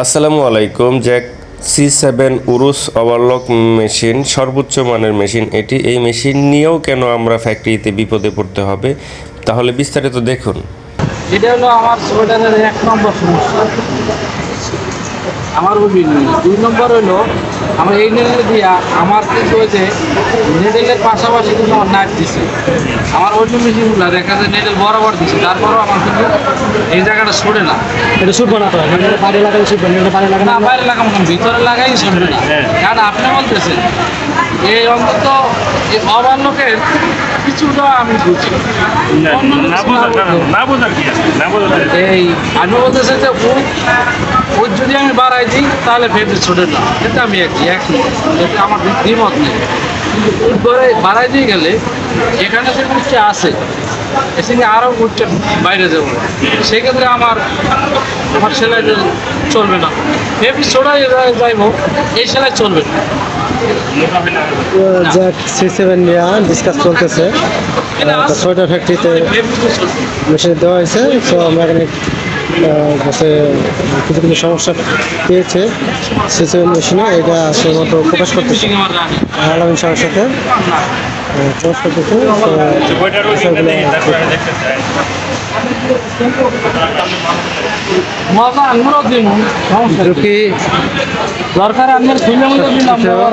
আসসালামু আলাইকুম, Jack C seven Urus overlock machine, সর্বোচ্চ মানের মেশিন এটি। এই মেশিন নিয়েও কেন আমরা ফ্যাক্টরিতে বিপদে পড়তে হবে? তাহলে বিস্তারিত দেখুন। এটা হলো আমার সোয়েটারের এক নম্বর সমস্যা। আমার উইল দুই নম্বর হলো আমার এই নেডেল দিয়া আমার কিন্তু ওই যে নেডেলের পাশাপাশি কিন্তু আমার নাট দিছে। আমার অন্য মেশিনগুলো দেখা যায় নেডেল বরাবর দিছে। তারপরেও আমার কিন্তু এই জায়গাটা সরে না। এটা শুটবো না তো? বাইরে লাগালে শুটবো না? বাইরে লাগালে না বাইরে লাগাম না। ভিতরে লাগাই সরবে না। কারণ আপনি বলতেছেন এই অন্তত এই অবাল্যকের কিছুটা আমি বুঝি। না বোঝার কারণ বুঝলেও- না বোঝার কি আছে? না বোঝার এই আমি বলতেছে যে ও ওর যদি আমি বাড়াই দিই তাহলে ফেটে ছোটে না এটা আমি এক এক। এতে আমার দ্বিমত নেই। কিন্তু ওর বাড়াই দিয়ে গেলে এখানে যে উচ্চে আছে এসে আরও উচ্চে বাইরে যাব সেক্ষেত্রে আমার আমার সেলাই চলবে না। ফেপি ছোড়াই যাইব এই সেলাই চলবে না। জ্যাক সি সেভেন নিয়ে ডিসকাস চলতেছে। এটা ফ্যাক্টরিতে মেশিন দেওয়া হয়েছে সো মেকানিক কাছে কিছু কিছু সমস্যা পেয়েছে সি সেভেন মেশিনে এটা সে মতো প্রকাশ করতেছে। আলামিন সাহের সাথে প্রকাশ করতেছে। দরকার আপনার খুলে মধ্যে দিলাম আবার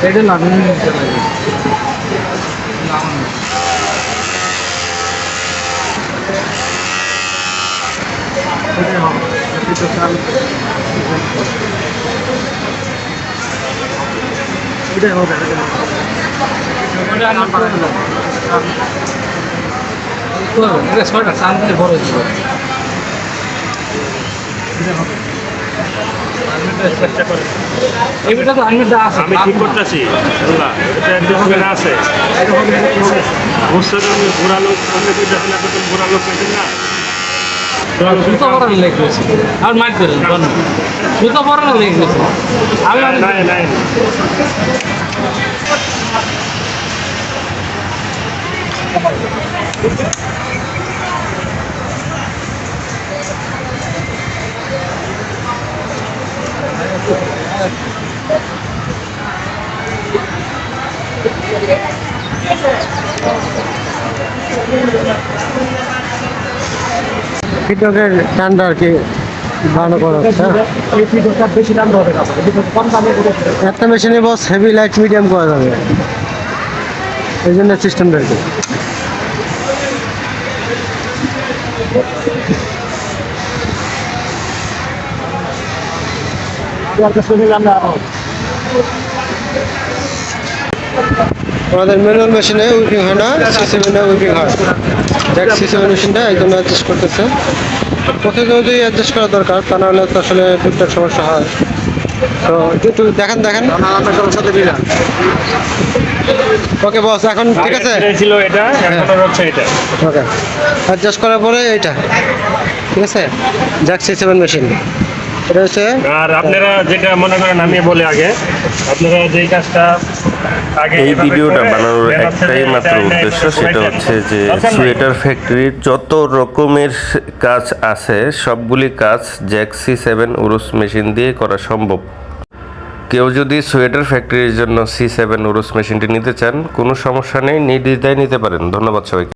এটা লাগানো নিতে লাগে এটাই হবে এটা ছয়টা চাল দিলে বড় হয়ে যাবে এটা হবে। আমি ঠিক করতেছি আল্লাহ এটা একদম না আছে। বুঝতে আমি ঘোরা লোক আমি দুইটা ছিল তো ঘোরা লোক পেয়েছেন না। আর মাইট করেন সুতো পরানো লেগেছে আমি অনেক- নাই ফিডব্যাকের টানটা আর কি বাড়ানো করা হ্যাঁ? বেশি দামে একটা মেশিনে বস হেভি লাইট মিডিয়াম করা যাবে এই জন্য সিস্টেমটা আর কি আমাদের ম্যানুয়াল মেশিনে উইপিং হয় না সি সেভেনে উইপিং হয়। জ্যাক সি সেভেন মেশিনটা একদম অ্যাডজাস্ট করতেছে। প্রথমে যদি অ্যাডজাস্ট করা দরকার তা নাহলে তো আসলে টুকটাক সমস্যা হয়। তো একটু দেখেন দেখেন। ওকে বস এখন ঠিক আছে? ছিল এটা এখন হচ্ছে এটা। ওকে। অ্যাডজাস্ট করার পরে এইটা। ঠিক আছে? জ্যাক সি সেভেন মেশিন এটা হচ্ছে আর আপনারা যেটা মনে করেন আমি বলি আগে আপনারা যেই কাজটা এই ভিডিওটা বানানোর একটাই মাত্র উদ্দেশ্য সেটা হচ্ছে যে সোয়েটার ফ্যাক্টরির যত রকমের কাজ আছে সবগুলি কাজ জ্যাক সি সেভেন উরুস মেশিন দিয়ে করা সম্ভব। কেউ যদি সোয়েটার ফ্যাক্টরির জন্য সি সেভেন উরুস মেশিনটি নিতে চান কোনো সমস্যা নেই নির্দ্বিধায় নিতে পারেন। ধন্যবাদ সবাইকে।